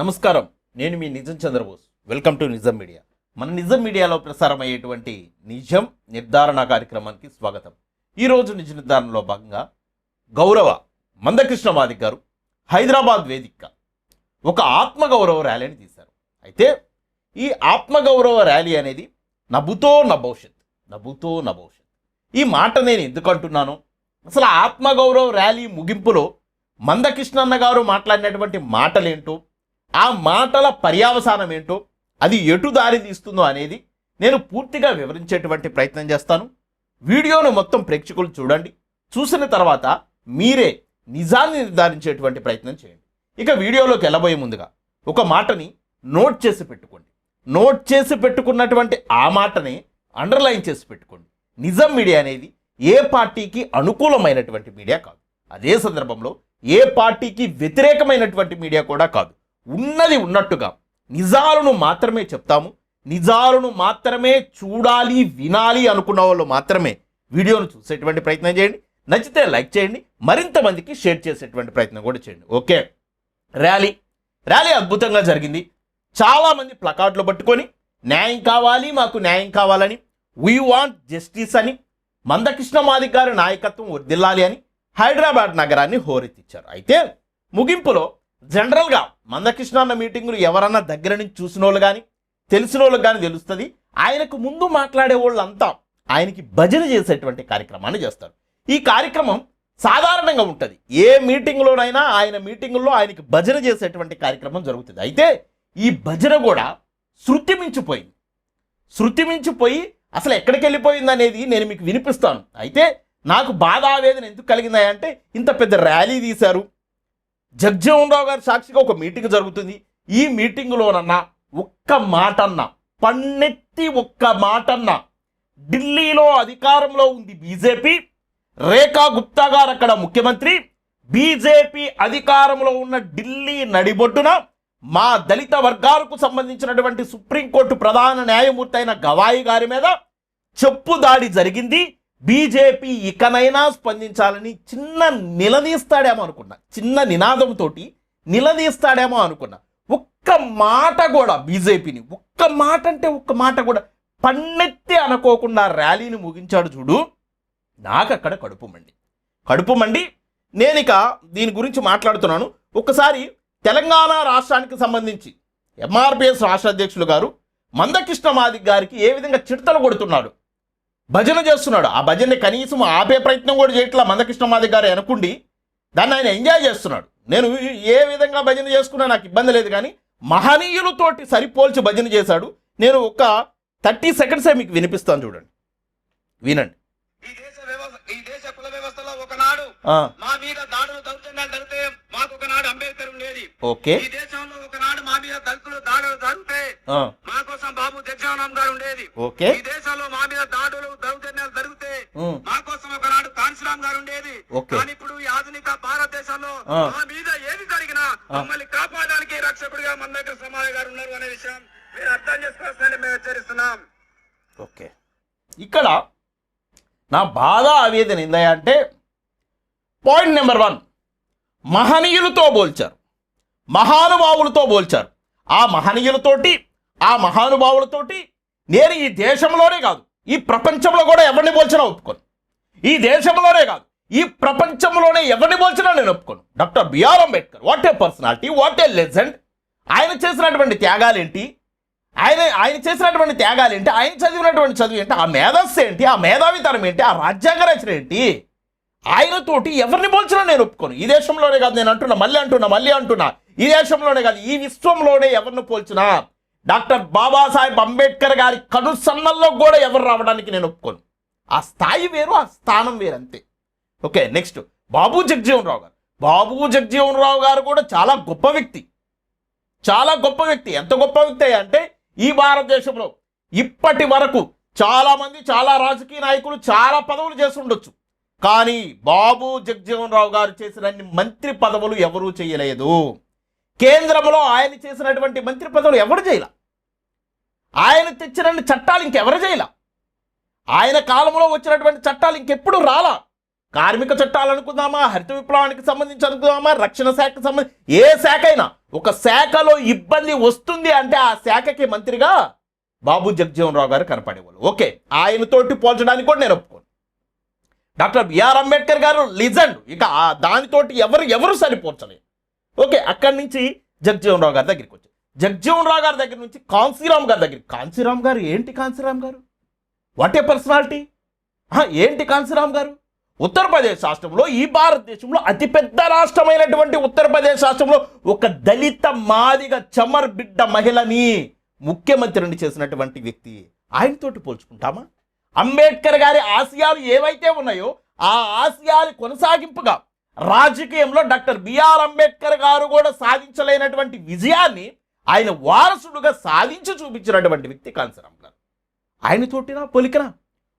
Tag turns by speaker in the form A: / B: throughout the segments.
A: నమస్కారం. నేను మీ Nijam Chandrabose. Welcome to Nijam media మన నిజం మీడియాలో ప్రసారం అయ్యేటువంటి నిజం నిర్ధారణ కార్యక్రమానికి స్వాగతం. ఈరోజు నిజ నిర్ధారణలో భాగంగా గౌరవ మందకృష్ణ మాదిక్ గారు హైదరాబాద్ వేదిక ఒక ఆత్మగౌరవ ర్యాలీని తీశారు. అయితే ఈ ఆత్మగౌరవ ర్యాలీ అనేది నభుతో నభవిష్యత్ నభుతో నభవిష్యత్. ఈ మాట నేను ఎందుకు అంటున్నాను? అసలు ఆత్మగౌరవ ర్యాలీ ముగింపులో మందకృష్ణన్న గారు మాట్లాడినటువంటి మాటలేంటో ఆ మాటల పర్యావసానం ఏంటో అది ఎటు దారి తీస్తుందో అనేది నేను పూర్తిగా వివరించేటువంటి ప్రయత్నం చేస్తాను. వీడియోను మొత్తం ప్రేక్షకులు చూడండి. చూసిన తర్వాత మీరే నిజాన్ని నిర్ధారించేటువంటి ప్రయత్నం చేయండి. ఇక వీడియోలోకి వెళ్ళబోయే ముందుగా ఒక మాటని నోట్ చేసి పెట్టుకోండి. నోట్ చేసి పెట్టుకున్నటువంటి ఆ మాటని అండర్లైన్ చేసి పెట్టుకోండి. నిజం మీడియా అనేది ఏ పార్టీకి అనుకూలమైనటువంటి మీడియా కాదు. అదే సందర్భంలో ఏ పార్టీకి వ్యతిరేకమైనటువంటి మీడియా కూడా కాదు. ఉన్నది ఉన్నట్టుగా నిజాలను మాత్రమే చెప్తాము నిజాలను మాత్రమే చూడాలి వినాలి అనుకున్న వాళ్ళు మాత్రమే వీడియోను చూసేటువంటి ప్రయత్నం చేయండి నచ్చితే లైక్ చేయండి మరింత మందికి షేర్ చేసేటువంటి ప్రయత్నం కూడా చేయండి. ఓకే? ర్యాలీ. ర్యాలీ అద్భుతంగా జరిగింది. చాలామంది ప్లకార్డులు పట్టుకొని న్యాయం కావాలి మాకు న్యాయం కావాలని వీ వాంట్ జస్టిస్ అని మందకృష్ణ మాదిక్ గారి నాయకత్వం వర్దిల్లాలి అని హైదరాబాద్ నగరాన్ని హోరెత్తిచ్చారు. అయితే ముగింపులో జనరల్గా మందకృష్ణ అన్న మీటింగులు ఎవరన్నా దగ్గర నుంచి చూసిన వాళ్ళు కానీ తెలిసిన వాళ్ళకి కానీ తెలుస్తుంది. ఆయనకు ముందు మాట్లాడే వాళ్ళంతా ఆయనకి భజన చేసేటువంటి కార్యక్రమాన్ని చేస్తారు. ఈ కార్యక్రమం సాధారణంగా ఉంటుంది. ఏ మీటింగ్లోనైనా ఆయన మీటింగుల్లో ఆయనకి భజన చేసేటువంటి కార్యక్రమం జరుగుతుంది. అయితే ఈ భజన కూడా శృతి మించిపోయింది. శృతి మించిపోయి అసలు ఎక్కడికి వెళ్ళిపోయింది అనేది నేను మీకు వినిపిస్తాను. అయితే నాకు బాధ ఆవేదన ఎందుకు కలిగిందా అంటే ఇంత పెద్ద ర్యాలీ తీశారు. జగ్జీవన్ రావు గారి సాక్షిగా ఒక మీటింగ్ జరుగుతుంది. ఈ మీటింగ్లోనన్నా ఒక్క మాటన్నా పన్నెత్తి ఒక్క మాటన్నా ఢిల్లీలో అధికారంలో ఉంది బీజేపీ రేఖా గుప్తా గారు అక్కడ ముఖ్యమంత్రి బీజేపీ అధికారంలో ఉన్న ఢిల్లీ నడిబొడ్డున మా దళిత వర్గాలకు సంబంధించినటువంటి సుప్రీంకోర్టు ప్రధాన న్యాయమూర్తి అయిన గవాయి గారి మీద చెప్పు దాడి జరిగింది. బీజేపీ ఇకనైనా స్పందించాలని చిన్న నిలదీస్తాడేమో అనుకున్నా. చిన్న నినాదంతో నిలదీస్తాడేమో అనుకున్నా. ఒక్క మాట కూడా బీజేపీని ఒక్క మాట అంటే ఒక్క మాట కూడా పన్నెత్తి అనుకోకుండా ర్యాలీని ముగించాడు చూడు. నాకు అక్కడ కడుపు మండి. కడుపు మండి. నేను ఇక దీని గురించి మాట్లాడుతున్నాను. ఒక్కసారి తెలంగాణ రాష్ట్రానికి సంబంధించి ఎంఆర్పిఎస్ రాష్ట్ర అధ్యక్షులు గారు మందకృష్ణ మాదిక్ గారికి ఏ విధంగా చిడతలు కొడుతున్నాడు? భజన చేస్తున్నాడు. ఆ భజనని కనీసం ఆపే ప్రయత్నం కూడా చేయట్లా మందకృష్ణ మాదిక్ గారు అనుకుండి దాన్ని ఆయన ఎంజాయ్ చేస్తున్నాడు. నేను ఏ విధంగా భజన చేసుకున్నా నాకు ఇబ్బంది లేదు కానీ మహనీయులతోటి సరిపోల్చి భజన చేశాడు. నేను ఒక థర్టీ సెకండ్సే మీకు వినిపిస్తాను చూడండి. వినండి.
B: ఈ దేశ వ్యవస్థ ఈ దేశ కుల వ్యవస్థలో ఒకనాడు మా మీద దాడులు దౌర్జన్యాలు జరిగితే మాకు ఒకనాడు అంబేద్కర్
A: ఓకే.
B: ఈ దేశంలో ఒకనాడు మా మీద దళితులు దాడులు జరిగితే మా కోసం బాబు జగజీవనం గారు ఉండేది.
A: ఓకే.
B: ఈ దేశంలో మా మీద దాడులు దౌర్జన్యాలు జరిగితే మా కోసం ఒకనాడు కాన్సీరామ్ గారు ఉండేది. కానీ ఇప్పుడు ఈ ఆధునిక భారతదేశంలో. మా మీద ఏది జరిగినా మమ్మల్ని కాపాడడానికి రక్షకుడిగా మన దగ్గర సమాధి గారు ఉన్నారు అనే విషయం మీరు అర్థం చేసుకోవాల్సిందని మేము హెచ్చరిస్తున్నాం.
A: ఓకే. ఇక్కడ నా బాధ ఆవేదన ఏందయ్యా అంటే పాయింట్ నెంబర్ వన్ మహనీయులతో పోల్చారు. మహానుభావులతో పోల్చారు. ఆ మహనీయులతోటి ఆ మహానుభావులతోటి నేను ఈ దేశంలోనే కాదు ఈ ప్రపంచంలో కూడా ఎవరిని పోల్చినా ఒప్పుకోను. ఈ దేశంలోనే కాదు ఈ ప్రపంచంలోనే ఎవరిని పోల్చినా నేను ఒప్పుకోను. Doctor BR Ambedkar what a personality what a legend. ఆయన చేసినటువంటి త్యాగాలేంటి? ఆయన ఆయన చేసినటువంటి త్యాగాలు ఏంటి ఆయన చదివినటువంటి చదువు ఏంటి? ఆ మేధస్సు ఏంటి? ఆ మేధావితనం ఏంటి? ఆ రాజ్యాంగ రచన ఏంటి? ఆయనతోటి ఎవరిని పోల్చినా నేను ఒప్పుకోను. ఈ దేశంలోనే కాదు నేను అంటున్నా మళ్ళీ అంటున్నా మళ్ళీ అంటున్నా. ఈ దేశంలోనే కాదు ఈ విశ్వంలోనే ఎవరిని పోల్చినా డాక్టర్ బాబాసాహెబ్ అంబేద్కర్ గారి కనుసన్నల్లో కూడా ఎవరు రావడానికి నేను ఒప్పుకోను. ఆ స్థాయి వేరు ఆ స్థానం వేరు అంతే ఓకే నెక్స్ట్. బాబు జగజీవన్ రావు గారు. బాబు జగజీవన్ రావు గారు కూడా చాలా గొప్ప వ్యక్తి. చాలా గొప్ప వ్యక్తి. ఎంత గొప్ప వ్యక్తి అంటే ఈ భారతదేశంలో ఇప్పటి వరకు చాలామంది చాలా రాజకీయ నాయకులు చాలా పదవులు చేసి ఉండొచ్చు. కానీ బాబు జగజీవన్ రావు గారు చేసిన మంత్రి పదవులు ఎవరూ చేయలేదు. కేంద్రంలో ఆయన చేసినటువంటి మంత్రి పదవులు ఎవరు చేయలే? ఆయన తెచ్చినటువంటి చట్టాలు ఇంకెవరు చేయలే? ఆయన కాలంలో వచ్చినటువంటి చట్టాలు ఇంకెప్పుడు రాలా? కార్మిక చట్టాలు అనుకుందామా? హరిత విప్లవానికి సంబంధించి అనుకుందామా? రక్షణ శాఖకు సంబంధించి ఏ శాఖ అయినా? ఒక శాఖలో ఇబ్బంది వస్తుంది అంటే ఆ శాఖకి మంత్రిగా బాబు జగజీవన్ రావు గారు కనపడేవాళ్ళు. ఓకే ఆయనతోటి పోల్చడానికి కూడా నేను ఒప్పుకోను. డాక్టర్ బిఆర్ అంబేద్కర్ గారు లిజెండ్. ఇక దానితోటి ఎవరు ఎవరు సరిపోర్చలేదు ఓకే అక్కడి నుంచి జగ్జీవన్ రావు గారి దగ్గరికి వచ్చారు. జగ్జీవన్ రావు గారి దగ్గర నుంచి కాన్సీరామ్ గారి దగ్గర కాన్సీరామ్ గారు ఏంటి కాన్సీరామ్ గారు? వాట్ ఏ పర్సనాలిటీ ఏంటి కాన్సీరామ్ గారు? ఉత్తరప్రదేశ్ రాష్ట్రంలో ఈ భారతదేశంలో అతిపెద్ద రాష్ట్రమైనటువంటి ఉత్తరప్రదేశ్ రాష్ట్రంలో ఒక దళిత మాదిగ చమర్ బిడ్డ మహిళని ముఖ్యమంత్రిని చేసినటువంటి వ్యక్తి. ఆయనతోటి పోల్చుకుంటామా? అంబేద్కర్ గారి ఆశయాలు ఏవైతే ఉన్నాయో ఆ ఆశయాలు కొనసాగింపుగా రాజకీయంలో డాక్టర్ బిఆర్ అంబేద్కర్ గారు కూడా సాధించలేనటువంటి విజయాన్ని ఆయన వారసుడుగా సాధించి చూపించినటువంటి వ్యక్తి కాంసరామ్ గారు. ఆయనతోటినా పొలికనా?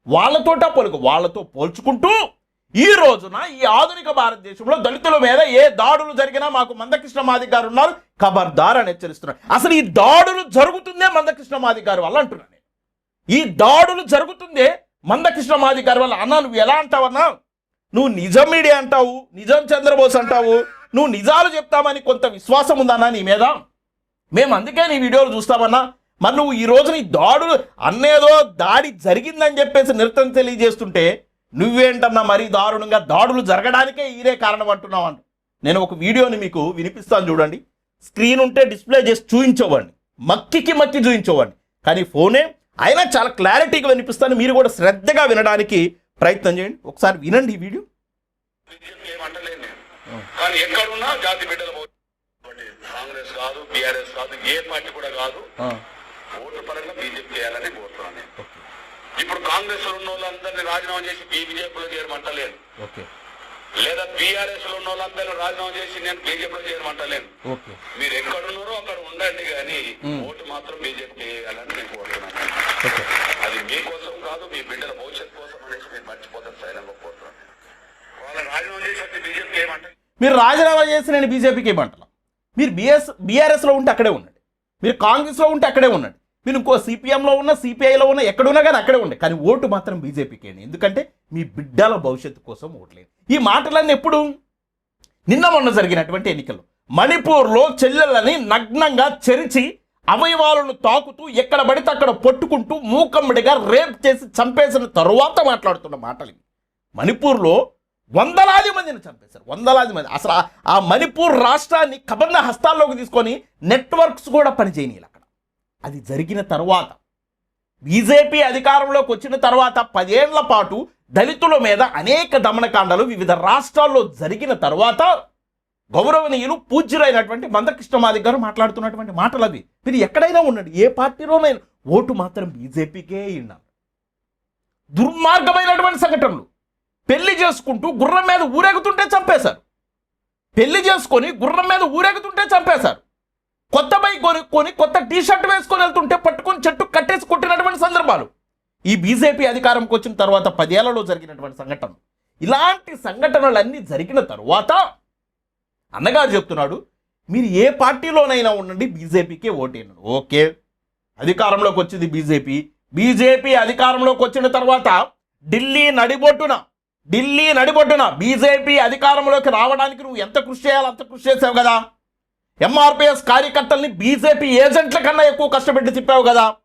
A: వాళ్ళతోట పొలుకు? వాళ్ళతో పోల్చుకుంటూ ఈ రోజున ఈ ఆధునిక భారతదేశంలో దళితుల మీద ఏ దాడులు జరిగినా మాకు మందకృష్ణ మాదిక్ గారు ఉన్నారు ఖబర్దార్ అని హెచ్చరిస్తున్నారు. అసలు ఈ దాడులు జరుగుతుందే మందకృష్ణ మాదిక్ గారు వల్ల అంటున్నాను ఈ దాడులు జరుగుతుందే మందకృష్ణ మాదిక్ గారి వల్ల. అన్నా నువ్వు ఎలా అంటావన్నా? నువ్వు నిజం మీడియా అంటావు నిజం చంద్రబోస్ అంటావు నువ్వు నిజాలు చెప్తామని కొంత విశ్వాసం ఉందన్నా నీ మీద? మేము అందుకే నీ వీడియోలు చూస్తామన్నా. మరి నువ్వు ఈ రోజు నీ దాడులు అన్నేదో దాడి జరిగిందని చెప్పేసి నిరతం తెలియజేస్తుంటే నువ్వేంటన్నా మరీ దారుణంగా దాడులు జరగడానికే ఈరే కారణం అంటున్నావు అంట. నేను ఒక వీడియోని మీకు వినిపిస్తాను చూడండి. స్క్రీన్ ఉంటే డిస్ప్లే చేసి చూయించవ్వండి. మక్కికి మక్కి చూయించవ్వండి. కానీ ఫోనే అయినా చాలా క్లారిటీగా వినిపిస్తాను. మీరు కూడా శ్రద్ధగా వినడానికి ప్రయత్నం చేయండి. ఒకసారి వినండి ఈ వీడియో.
B: కానీ ఎక్కడున్నా జాతి బిడ్డలు. కాంగ్రెస్ కాదు బీఆర్ఎస్ కాదు ఏ పార్టీ కూడా కాదు. ఓటు పరంగా బీజేపీ చేయాలని కోరుతున్నాను నేను. ఇప్పుడు కాంగ్రెస్లో ఉన్న వాళ్ళందరినీ రాజీనామా చేసి బీజేపీలో చేరమంటలేను. లేదా బీఆర్ఎస్లో ఉన్న వాళ్ళందరినీ రాజీనామా చేసి నేను బీజేపీలో చేరమంటలేను. మీరు ఎక్కడున్నారో అక్కడ ఉండండి కానీ ఓటు మాత్రం బీజేపీ చేయాలని నేను కోరుతున్నాను. మీకోసం కాదు మీ బిడ్డల భవిష్యత్తు కోసం అనేసి మీరు మర్చిపోతారు సైలంగా కోరుతున్నాను రాజీనామా చేసి ఏమంటారు?
A: మీరు రాజీనామా చేసి నేను బీజేపీకి ఏమంటాను మీరు బిఎస్ బీఆర్ఎస్లో ఉంటే అక్కడే ఉండండి. మీరు కాంగ్రెస్లో ఉంటే అక్కడే ఉండండి. మీరు ఇంకో సిపిఎంలో ఉన్న సిపిఐలో ఉన్న ఎక్కడున్నా కానీ అక్కడే ఉండే కానీ ఓటు మాత్రం బీజేపీకి అండి. ఎందుకంటే మీ బిడ్డల భవిష్యత్తు కోసం ఓట్లేదు. ఈ మాటలన్నీ ఎప్పుడు? నిన్న మొన్న జరిగినటువంటి ఎన్నికల్లో. మణిపూర్లో చెల్లెలని నగ్నంగా చెరిచి అవయవాలను తాకుతూ ఎక్కడ పడితే అక్కడ పట్టుకుంటూ మూకమ్మడిగా రేప్ చేసి చంపేసిన తరువాత మాట్లాడుతున్న మాటలు మణిపూర్లో వందలాది మందిని చంపేశారు. వందలాది మంది. అసలు ఆ- ఆ మణిపూర్ రాష్ట్రాన్ని కబంధ హస్తాల్లోకి తీసుకొని నెట్వర్క్స్ కూడా పనిచేయనీయాలి అక్కడ. అది జరిగిన తర్వాత బీజేపీ అధికారంలోకి వచ్చిన తర్వాత పదేళ్ళ పాటు దళితుల మీద అనేక దమనకాండలు వివిధ రాష్ట్రాల్లో జరిగిన తర్వాత గౌరవనీయులు పూజ్యులైనటువంటి మందకృష్ణ మాదిక్ గారు మాట్లాడుతున్నటువంటి మాటలు అవి మీరు ఎక్కడైనా ఉండండి ఏ పార్టీలోనైనా ఓటు మాత్రం బీజేపీకే ఇన్నారు దుర్మార్గమైనటువంటి సంఘటనలు. పెళ్ళి చేసుకుంటూ గుర్రం మీద ఊరేగుతుంటే చంపేశారు. పెళ్ళి చేసుకొని గుర్రం మీద ఊరేగుతుంటే చంపేశారు. కొత్త బైక్ కొనుక్కొని కొత్త టీ షర్ట్ వేసుకొని వెళ్తుంటే పట్టుకొని చెట్టు కట్టేసి కొట్టినటువంటి సందర్భాలు. ఈ బీజేపీ అధికారంకి వచ్చిన తర్వాత పదేళ్ళలో జరిగినటువంటి సంఘటనలు. ఇలాంటి సంఘటనలన్నీ జరిగిన తర్వాత అన్నగారు చెప్తున్నాడు మీరు ఏ పార్టీలోనైనా ఉండండి బీజేపీకే ఓటేయండి. ఓకే అధికారంలోకి వచ్చింది బీజేపీ. బీజేపీ అధికారంలోకి వచ్చిన తర్వాత ఢిల్లీ నడిబొట్టున ఢిల్లీ నడిబొట్టున బీజేపీ అధికారంలోకి రావడానికి నువ్వు ఎంత కృషి చేయాలో అంత కృషి చేసావు కదా. ఎంఆర్పిఎస్ కార్యకర్తల్ని బీజేపీ ఏజెంట్ల కన్నా ఎక్కువ కష్టపెట్టి తిప్పావు కదా.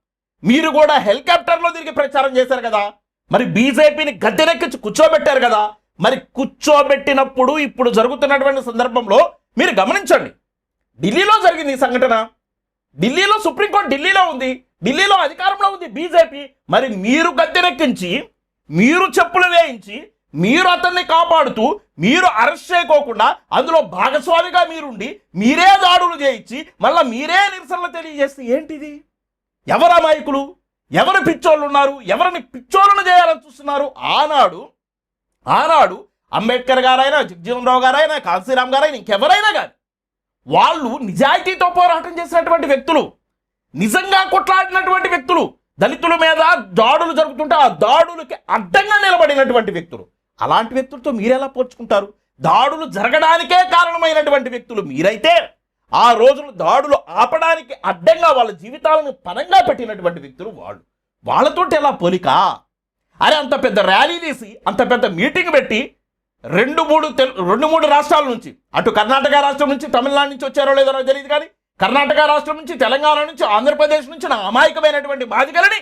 A: మీరు కూడా హెలికాప్టర్లో తిరిగి ప్రచారం చేశారు కదా. మరి బీజేపీని గద్దెనెక్కించి కూర్చోబెట్టారు కదా. మరి కూర్చోబెట్టినప్పుడు ఇప్పుడు జరుగుతున్నటువంటి సందర్భంలో మీరు గమనించండి. ఢిల్లీలో జరిగింది ఈ సంఘటన. ఢిల్లీలో సుప్రీంకోర్టు ఢిల్లీలో ఉంది. ఢిల్లీలో అధికారంలో ఉంది బీజేపీ. మరి మీరు గద్దెనెక్కించి మీరు చెప్పులు వేయించి మీరు అతన్ని కాపాడుతూ మీరు అరెస్ట్ చేయకోకుండా అందులో భాగస్వామిగా మీరుండి మీరే దాడులు చేయించి మళ్ళీ మీరే నిరసనలు తెలియజేస్తే ఏంటిది? ఎవరు అమాయకులు? ఎవరు పిచ్చోళ్ళు ఉన్నారు? ఎవరిని పిచ్చోళ్ళను చేయాలని చూస్తున్నారు? ఆనాడు ఆనాడు అంబేద్కర్ గారైనా జగజీవన్ రావు గారైనా కాంశీరామ్ గారైనా ఇంకెవరైనా కానీ వాళ్ళు నిజాయితీతో పోరాటం చేసినటువంటి వ్యక్తులు నిజంగా కొట్లాడినటువంటి వ్యక్తులు దళితుల మీద దాడులు జరుగుతుంటే ఆ దాడులకి అడ్డంగా నిలబడినటువంటి వ్యక్తులు. అలాంటి వ్యక్తులతో మీరెలా పోల్చుకుంటారు? దాడులు జరగడానికే కారణమైనటువంటి వ్యక్తులు మీరైతే ఆ రోజులు దాడులు ఆపడానికి అడ్డంగా వాళ్ళ జీవితాలను పనంగా పెట్టినటువంటి వ్యక్తులు వాళ్ళు. వాళ్ళతోటి ఎలా పోలిక? అరే అంత పెద్ద ర్యాలీ తీసి అంత పెద్ద మీటింగ్ పెట్టి రెండు మూడు తెలు రెండు మూడు రాష్ట్రాల నుంచి అటు కర్ణాటక రాష్ట్రం నుంచి తమిళనాడు నుంచి వచ్చారో లేదో నాకు తెలియదు కానీ కర్ణాటక రాష్ట్రం నుంచి తెలంగాణ నుంచి ఆంధ్రప్రదేశ్ నుంచి నా అమాయకమైనటువంటి బాధికలని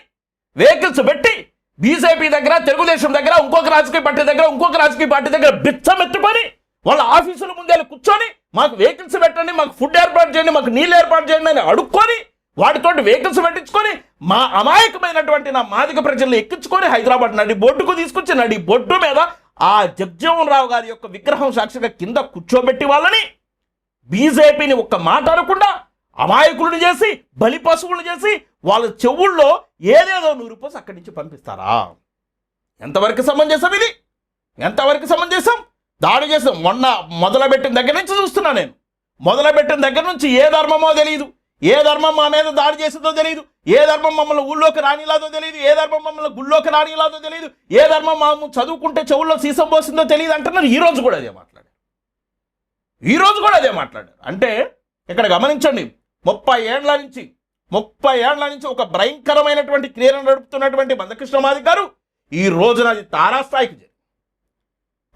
A: వెహికల్స్ పెట్టి బీజేపీ దగ్గర తెలుగుదేశం దగ్గర ఇంకొక రాజకీయ పార్టీ దగ్గర ఇంకొక రాజకీయ పార్టీ దగ్గర బిచ్చమెత్తుకొని వాళ్ళ ఆఫీసుల ముందే కూర్చొని మాకు వెహికల్స్ పెట్టండి మాకు ఫుడ్ ఏర్పాటు చేయండి మాకు నీళ్ళు ఏర్పాటు చేయండి అని అడుక్కొని వాటితోటి వెహికల్స్ పెట్టించుకొని మా అమాయకమైనటువంటి నా మాదిక ప్రజల్ని ఎక్కించుకొని హైదరాబాద్ నడి బొడ్డుకు తీసుకొచ్చి నడి బొడ్డు మీద ఆ జగ్జీవన్ రావు గారి యొక్క విగ్రహం సాక్షిగా కింద కూర్చోబెట్టి వాళ్ళని బీజేపీని ఒక్క మాట అనకుండా అమాయకులను చేసి బలి పశువులను చేసి వాళ్ళ చెవుల్లో ఏదేదో నూరిపోసి అక్కడి నుంచి పంపిస్తారా? ఎంతవరకు సమంజసం ఇది? ఎంతవరకు సమంజసం? దాడి చేసాం మొన్న మొదలుపెట్టిన దగ్గర నుంచి చూస్తున్నా నేను. మొదలుపెట్టిన దగ్గర నుంచి ఏ ధర్మమో తెలియదు ఏ ధర్మం మా మీద దాడి చేసిందో తెలియదు ఏ ధర్మం మమ్మల్ని ఊళ్ళోకి రానిలాదో తెలియదు ఏ ధర్మం మమ్మల్ని గుళ్ళోకి రానిలాదో తెలియదు ఏ ధర్మం మాము చదువుకుంటే చెవుల్లో సీసం పోసిందో తెలియదు అంటున్నారు. ఈ రోజు కూడా అదే మాట్లాడారు. ఈరోజు కూడా అదే మాట్లాడారు. అంటే ఇక్కడ గమనించండి. ముప్పై ఏండ్ల నుంచి ముప్పై ఏండ్ల నుంచి ఒక భయంకరమైనటువంటి క్రీడను నడుపుతున్నటువంటి మందకృష్ణ మాది గారు ఈ రోజున అది తారాస్థాయికి చేరి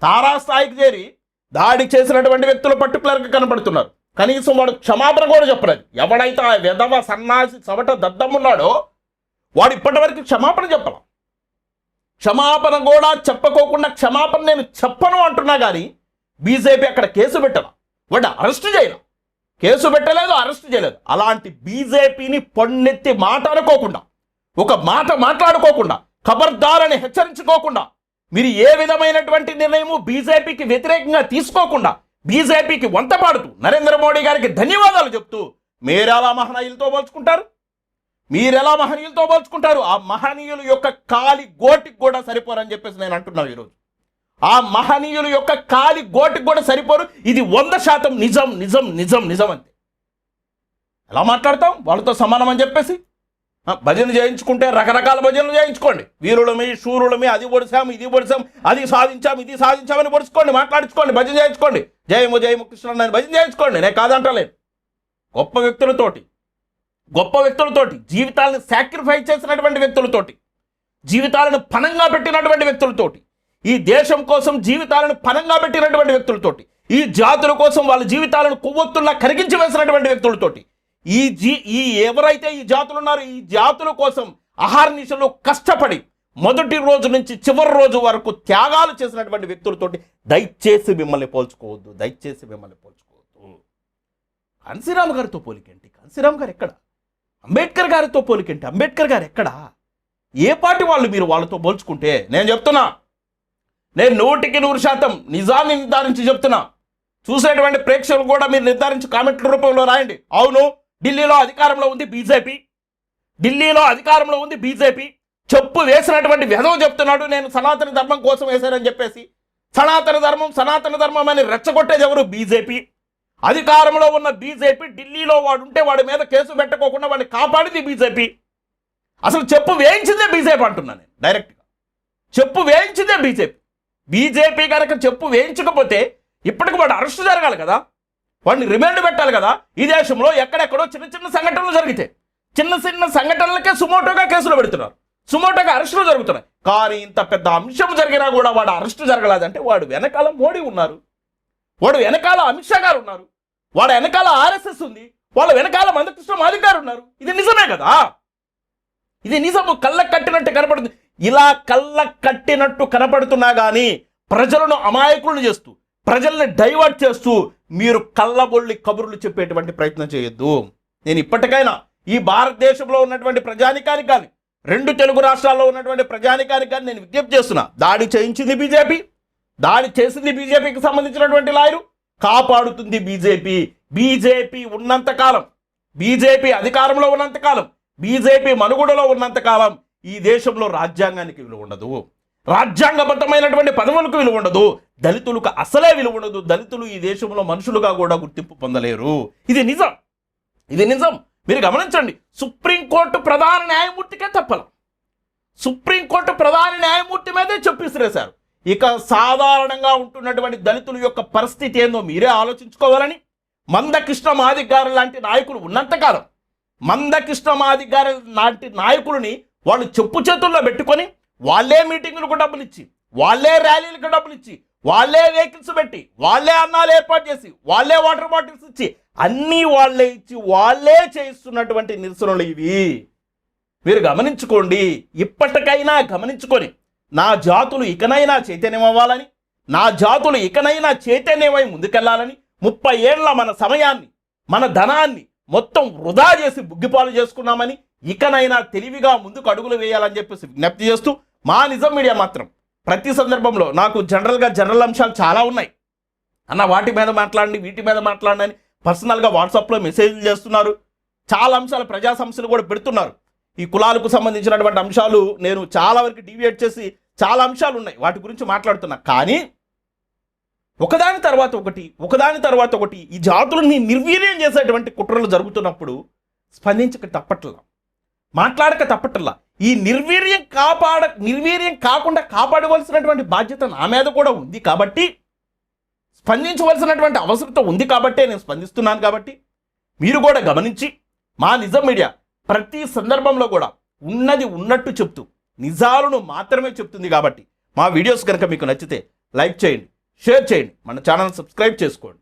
A: తారాస్థాయికి చేరి దాడి చేసినటువంటి వ్యక్తులు పర్టికులర్గా కనబడుతున్నారు కనీసం వాడు క్షమాపణ కూడా చెప్పలేదు. ఎవడైతే ఆ విధవ సన్నాసి చవట దద్దం ఉన్నాడో వాడు ఇప్పటివరకు క్షమాపణ చెప్పాల. క్షమాపణ కూడా చెప్పకోకుండా క్షమాపణ నేను చెప్పను అంటున్నా కానీ బీజేపీ అక్కడ కేసు పెట్టను వాడు అరెస్ట్ చేయను కేసు పెట్టలేదు అరెస్ట్ చేయలేదు. అలాంటి బీజేపీని పొన్నెత్తి మాట అనుకోకుండా ఒక మాట మాట్లాడుకోకుండా ఖబర్దారని హెచ్చరించుకోకుండా మీరు ఏ విధమైనటువంటి నిర్ణయము బీజేపీకి వ్యతిరేకంగా తీసుకోకుండా బీజేపీకి వంత పాడుతూ నరేంద్ర మోడీ గారికి ధన్యవాదాలు చెప్తూ మీరెలా మహనీయులతో పోల్చుకుంటారు? మీరెలా మహనీయులతో పోల్చుకుంటారు? ఆ మహనీయుల యొక్క కాలి గోటికి కూడా సరిపోరని చెప్పేసి నేను అంటున్నాను ఈరోజు. ఆ మహనీయుల యొక్క కాలి గోటికి కూడా సరిపోరు. ఇది వంద శాతం నిజం నిజం నిజం నిజం అంతే. ఎలా మాట్లాడతాం? వాళ్ళతో సమానం అని చెప్పేసి భజన చేయించుకుంటే రకరకాల భజనలు చేయించుకోండి. వీరులమి శూరులమి అది పొడిసాం ఇది పొడిసాం అది సాధించాం ఇది సాధించామని పొడుచుకోండి మాట్లాడించుకోండి భజన చేయించుకోండి. జయము జయము కృష్ణ నేను భజన చేయించుకోండి. నేను కాదంటలేదు గొప్ప వ్యక్తులతోటి గొప్ప వ్యక్తులతోటి జీవితాలను సాక్రిఫైస్ చేసినటువంటి వ్యక్తులతోటి జీవితాలను పనంగా పెట్టినటువంటి వ్యక్తులతోటి ఈ దేశం కోసం జీవితాలను పనంగా పెట్టినటువంటి వ్యక్తులతోటి ఈ జాతుల కోసం వాళ్ళ జీవితాలను కొవ్వొత్తుల్లా కరిగించి వేసినటువంటి వ్యక్తులతోటి ఈ జీ ఈ ఎవరైతే ఈ జాతులు ఉన్నారో ఈ జాతుల కోసం అహర్నిశలు కష్టపడి మొదటి రోజు నుంచి చివరి రోజు వరకు త్యాగాలు చేసినటువంటి వ్యక్తులతోటి దయచేసి మిమ్మల్ని పోల్చుకోవద్దు దయచేసి మిమ్మల్ని పోల్చుకోవద్దు. కాన్సీరామ్ గారితో పోలికేంటి? కాన్సీరామ్ గారు ఎక్కడ? అంబేద్కర్ గారితో పోలికేంటి? అంబేద్కర్ గారు ఎక్కడ? ఏ పార్టీ వాళ్ళు మీరు వాళ్ళతో పోల్చుకుంటే? నేను చెప్తున్నా. నేను నూటికి నూరు శాతం నిజాన్ని నిర్ధారించి చెప్తున్నా. చూసేటువంటి ప్రేక్షకులు కూడా మీరు నిర్ధారించి కామెంట్ల రూపంలో రాయండి. అవును ఢిల్లీలో అధికారంలో ఉంది బీజేపీ. ఢిల్లీలో అధికారంలో ఉంది బీజేపీ. చెప్పు వేసినటువంటి వ్యధం చెప్తున్నాడు. నేను సనాతన ధర్మం కోసం వేశానని చెప్పేసి. సనాతన ధర్మం సనాతన ధర్మం అని రెచ్చగొట్టేది ఎవరు? బీజేపీ. అధికారంలో ఉన్న బీజేపీ ఢిల్లీలో వాడు ఉంటే వాడి మీద కేసు పెట్టకోకుండా వాడిని కాపాడింది బీజేపీ. అసలు చెప్పు వేయించిందే బీజేపీ అంటున్నాను నేను డైరెక్ట్గా చెప్పు వేయించిందే బీజేపీ. బీజేపీ కనుక చెప్పు వేయించకపోతే ఇప్పటికి వాడు అరెస్ట్ జరగాలి కదా. వాడిని రిమాండ్ పెట్టాలి కదా. ఈ దేశంలో ఎక్కడెక్కడో చిన్న చిన్న సంఘటనలు జరిగితే చిన్న చిన్న సంఘటనలకే సుమోటోగా కేసులు పెడుతున్నారు. సుమోటోగా అరెస్టులు జరుగుతున్నాయి. కానీ ఇంత పెద్ద అంశం జరిగినా కూడా వాడు అరెస్టు జరగలేదంటే వాడు వెనకాల మోడీ ఉన్నారు. వాడు వెనకాల అమిత్ షా గారు ఉన్నారు. వాడు వెనకాల ఆర్ఎస్ఎస్ ఉంది. వాళ్ళ వెనకాల మందకృష్ణ మాదిక్ గారు ఉన్నారు. ఇది నిజమే కదా? ఇది నిజము. కళ్ళ కట్టినట్టు కనపడుతుంది. ఇలా కళ్ళ కట్టినట్టు కనపడుతున్నా కానీ ప్రజలను అమాయకులను చేస్తూ ప్రజల్ని డైవర్ట్ చేస్తూ మీరు కళ్ళబొల్లి కబుర్లు చెప్పేటువంటి ప్రయత్నం చేయొద్దు. నేను ఇప్పటికైనా ఈ భారతదేశంలో ఉన్నటువంటి ప్రజానికానికి కానీ రెండు తెలుగు రాష్ట్రాల్లో ఉన్నటువంటి ప్రజానికానికి కానీ నేను విజ్ఞప్తి చేస్తున్నా. దాడి చేయించింది బీజేపీ దాడి చేసింది బీజేపీకి సంబంధించినటువంటి లాయరు కాపాడుతుంది బీజేపీ. బీజేపీ ఉన్నంతకాలం బీజేపీ అధికారంలో ఉన్నంతకాలం బీజేపీ మనుగడలో ఉన్నంతకాలం ఈ దేశంలో రాజ్యాంగానికి విలువ ఉండదు. రాజ్యాంగబద్ధమైనటువంటి పదవులకు విలువ ఉండదు. దళితులకు అసలే విలువ ఉండదు. దళితులు ఈ దేశంలో మనుషులుగా కూడా గుర్తింపు పొందలేరు. ఇది నిజం. ఇది నిజం. మీరు గమనించండి. సుప్రీంకోర్టు ప్రధాన న్యాయమూర్తికే తప్పల సుప్రీంకోర్టు ప్రధాన న్యాయమూర్తి మీదే చెప్పిసిరేశారు. ఇక సాధారణంగా ఉంటున్నటువంటి దళితుల యొక్క పరిస్థితి ఏందో మీరే ఆలోచించుకోవాలని మందకృష్ణ మాదిక్ గారు లాంటి నాయకులు ఉన్నంతకాలం మందకృష్ణ మాదిక్ గారు లాంటి నాయకులని వాళ్ళు చెప్పు చేతుల్లో పెట్టుకొని వాళ్ళే మీటింగులకు డబ్బులు ఇచ్చి వాళ్ళే ర్యాలీలకు డబ్బులు ఇచ్చి వాళ్ళే వెహికల్స్ పెట్టి వాళ్ళే అన్నాలు ఏర్పాటు చేసి వాళ్ళే వాటర్ బాటిల్స్ ఇచ్చి అన్నీ వాళ్ళే ఇచ్చి వాళ్ళే చేయిస్తున్నటువంటి నిరసనలు ఇవి. మీరు గమనించుకోండి ఇప్పటికైనా గమనించుకొని నా జాతులు ఇకనైనా చైతన్యం అవ్వాలని నా జాతులు ఇకనైనా చైతన్యమై ముందుకెళ్ళాలని ముప్పై ఏళ్ళ మన సమయాన్ని మన ధనాన్ని మొత్తం వృధా చేసి బుగ్గిపాలు చేసుకున్నామని ఇకనైనా తెలివిగా ముందుకు అడుగులు వేయాలని చెప్పేసి విజ్ఞప్తి చేస్తూ మా నిజం మీడియా మాత్రం. ప్రతి సందర్భంలో నాకు జనరల్గా జనరల్ అంశాలు చాలా ఉన్నాయి. అన్న వాటి మీద మాట్లాడండి వీటి మీద మాట్లాడండి అని పర్సనల్గా వాట్సాప్లో మెసేజ్లు చేస్తున్నారు. చాలా అంశాలు ప్రజా సమస్యలు కూడా పెడుతున్నారు. ఈ కులాలకు సంబంధించినటువంటి అంశాలు నేను చాలా వరకు డివియేట్ చేసి చాలా అంశాలు ఉన్నాయి. వాటి గురించి మాట్లాడుతున్నా. కానీ ఒకదాని తర్వాత ఒకటి ఒకదాని తర్వాత ఒకటి ఈ జాతులని నిర్వీర్యం చేసేటువంటి కుట్రలు జరుగుతున్నప్పుడు స్పందించక తప్పట్లా. మాట్లాడక తప్పట్లా. ఈ నిర్వీర్యం కాపాడ నిర్వీర్యం కాకుండా కాపాడవలసినటువంటి బాధ్యత నా మీద కూడా ఉంది కాబట్టి స్పందించవలసినటువంటి అవసరత ఉంది కాబట్టే నేను స్పందిస్తున్నాను కాబట్టి మీరు కూడా గమనించి మా నిజం మీడియా ప్రతి సందర్భంలో కూడా ఉన్నది ఉన్నట్టు చెప్తూ నిజాలను మాత్రమే చెప్తుంది కాబట్టి మా వీడియోస్ కనుక మీకు నచ్చితే లైక్ చేయండి షేర్ చేయండి మన ఛానల్ సబ్స్క్రైబ్ చేసుకోండి.